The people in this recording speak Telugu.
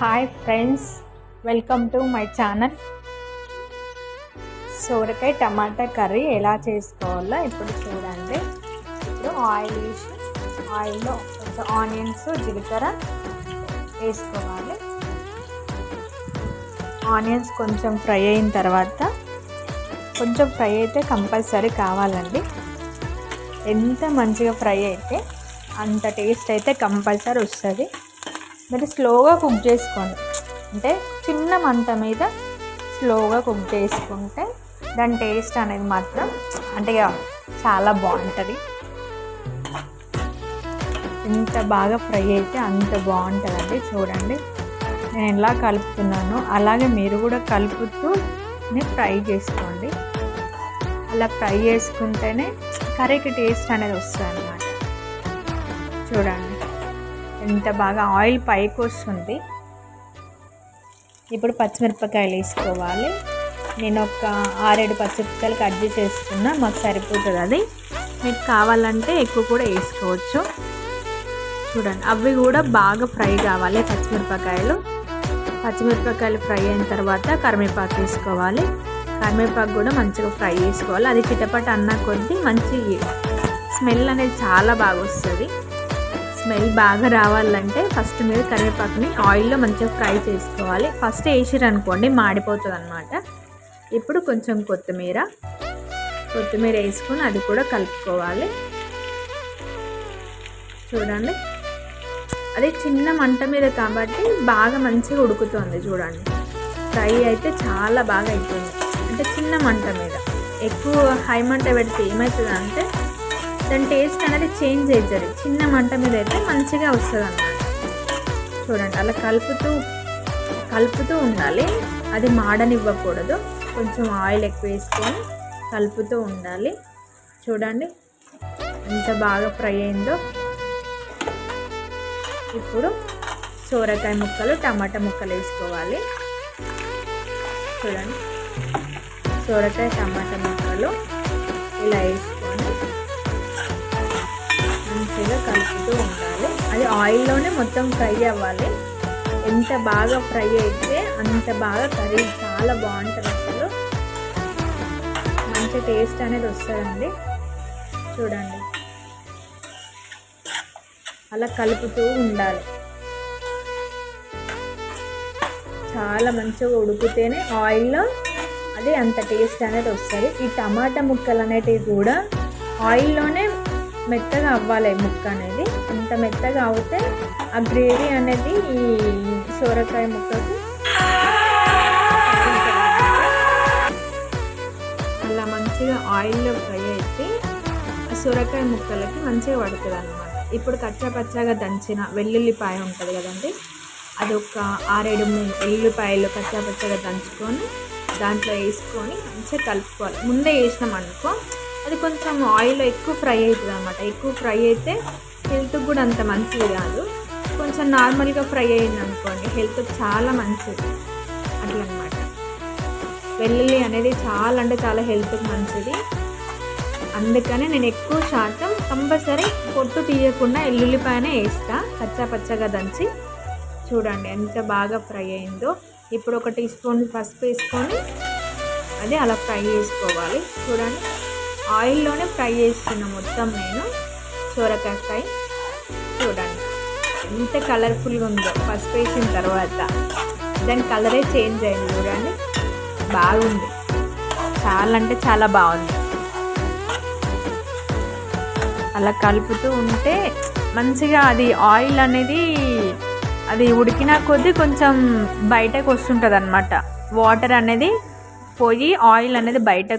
Hi friends welcome to my channel సోరకాయ టమాటా కర్రీ ఎలా చేసుకోవాలో ఇప్పుడు చూడండి. ఇప్పుడు ఆయిల్ వేసి ఆయిల్లో కొంచెం ఆనియన్స్ జీలకర్ర వేసుకోవాలి. ఆనియన్స్ కొంచెం ఫ్రై అయిన తర్వాత కొంచెం ఫ్రై అయితే కంపల్సరీ కావాలండి. ఎంత మంచిగా ఫ్రై అయితే అంత టేస్ట్ అయితే కంపల్సరీ వస్తుంది. మీరు స్లోగా కుక్ చేసుకోండి అంటే చిన్న మంట మీద స్లోగా కుక్ చేసుకుంటే దాని టేస్ట్ అనేది మాత్రం అంటే ఇక చాలా బాగుంటుంది. ఎంత బాగా ఫ్రై అయితే అంత బాగుంటుందండి చూడండి. నేను ఎలా కలుపుతున్నాను అలాగే మీరు కూడా కలుపుతూ ఫ్రై చేసుకోండి. అలా ఫ్రై చేసుకుంటేనే కర్రీకి టేస్ట్ అనేది వస్తుంది అన్నమాట. చూడండి. ఎంత బాగా ఆయిల్ పైకి వస్తుంది ఇప్పుడు పచ్చిమిరపకాయలు వేసుకోవాలి. నేను ఒక ఆరేడు పచ్చిమిరపకాయలు కట్ చేసుకున్నా మాకు సరిపోతుంది అది. మీకు కావాలంటే ఎక్కువ కూడా వేసుకోవచ్చు. చూడండి అవి కూడా బాగా ఫ్రై కావాలి పచ్చిమిరపకాయలు. పచ్చిమిరపకాయలు ఫ్రై అయిన తర్వాత కరివేపాకు వేసుకోవాలి. కరివేపాకు కూడా మంచిగా ఫ్రై చేసుకోవాలి. అది చిటపట అన్న కొద్దీ మంచి స్మెల్ అనేది చాలా బాగా వస్తుంది. స్మెల్ బాగా రావాలంటే ఫస్ట్ మీరు కరివేపాకుని ఆయిల్లో మంచిగా ఫ్రై చేసుకోవాలి. ఫస్ట్ వేసిరు అనుకోండి మాడిపోతుంది అనమాట ఇప్పుడు కొంచెం కొత్తిమీర. కొత్తిమీర వేసుకొని అది కూడా కలుపుకోవాలి. చూడండి. అది చిన్న మంట మీద కాబట్టి బాగా మంచిగా ఉడుకుతుంది చూడండి. ఫ్రై అయితే చాలా బాగా అవుతుంది అంటే చిన్న మంట మీద. ఎక్కువ హై మంట పెడితే ఏమవుతుంది అంటే దాని టేస్ట్ అనేది చేంజ్ అవుతుంది చిన్న మంట మీద అయితే మంచిగా వస్తుంది అన్నమాట చూడండి అలా కలుపుతూ కలుపుతూ ఉండాలి. అది మాడనివ్వకూడదు. కొంచెం ఆయిల్ ఎక్కువ వేసుకొని కలుపుతూ ఉండాలి. చూడండి ఎంత బాగా ఫ్రై అయిందో. ఇప్పుడు సోరకాయ ముక్కలు టమాటా ముక్కలు వేసుకోవాలి. చూడండి సోరకాయ టమాటా ముక్కలు ఇలా వేసుకొని బాగా కలుపుతూ ఉండాలి. అది ఆయిల్లోనే మొత్తం ఫ్రై అవ్వాలి. ఎంత బాగా ఫ్రై అయితే అంత బాగా కర్రీ చాలా బాగుంటుంది అసలు. మంచి టేస్ట్ అనేది వస్తుందండి. చూడండి. అలా కలుపుతూ ఉండాలి. చాలా మంచిగా ఉడికితేనే ఆయిల్లో అది అంత టేస్ట్ అనేది వస్తుంది. ఈ టమాటా ముక్కలు అనేటివి కూడా ఆయిల్లోనే మెత్తగా అవ్వాలి ముక్క అనేది. అంత మెత్తగా అవుతే ఆ గ్రేవీ అనేది ఈ సోరకాయ ముక్కకు అలా మంచిగా ఆయిల్లో ఫ్రై అయితే ఆ సొరకాయ ముక్కలకి మంచిగా పడుతుంది అనమాట ఇప్పుడు కచ్చా పచ్చాగా దంచిన వెల్లుల్లిపాయ ఉంటుంది కదండి. అది ఒక ఆరేడు ఎల్లుపాయలు కచ్చా పచ్చగా దంచుకొని దాంట్లో వేసుకొని మంచిగా కలుపుకోవాలి. ముందే వేసినాం అనుకో అది కొంచెం ఆయిల్ ఎక్కువ ఫ్రై అవుతుంది అనమాట ఎక్కువ ఫ్రై అయితే హెల్త్కి కూడా అంత మంచిది కాదు. కొంచెం నార్మల్గా ఫ్రై అయింది అనుకోండి హెల్త్కి చాలా మంచిది. అట్లా అనమాట వెల్లుల్లి అనేది చాలా అంటే చాలా హెల్త్కి మంచిది. అందుకనే నేను ఎక్కువ శాతం కంపల్సరీ పొట్టు తీయకుండా ఎల్లుల్లిపాయనే వేస్తా పచ్చా పచ్చగా దంచి. చూడండి ఎంత బాగా ఫ్రై అయిందో. ఇప్పుడు ఒక టీ స్పూన్ పసుపు వేసుకొని అది అలా ఫ్రై చేసుకోవాలి. చూడండి. ఆయిల్లోనే ఫ్రై చేస్తున్నా మొత్తం నేను సోరకాయ ఫ్రై. చూడండి ఎంత కలర్ఫుల్గా ఉందో. పసుపు వేసిన తర్వాత దాని కలరే చేంజ్ అయింది చూడండి. బాగుంది. చాలా అంటే చాలా బాగుంది. అలా కలుపుతూ ఉంటే మంచిగా అది ఆయిల్ అనేది అది ఉడికిన కొద్దీ కొంచెం బయటకు వస్తుంటుంది అనమాట వాటర్ అనేది పోయి ఆయిల్ అనేది బయట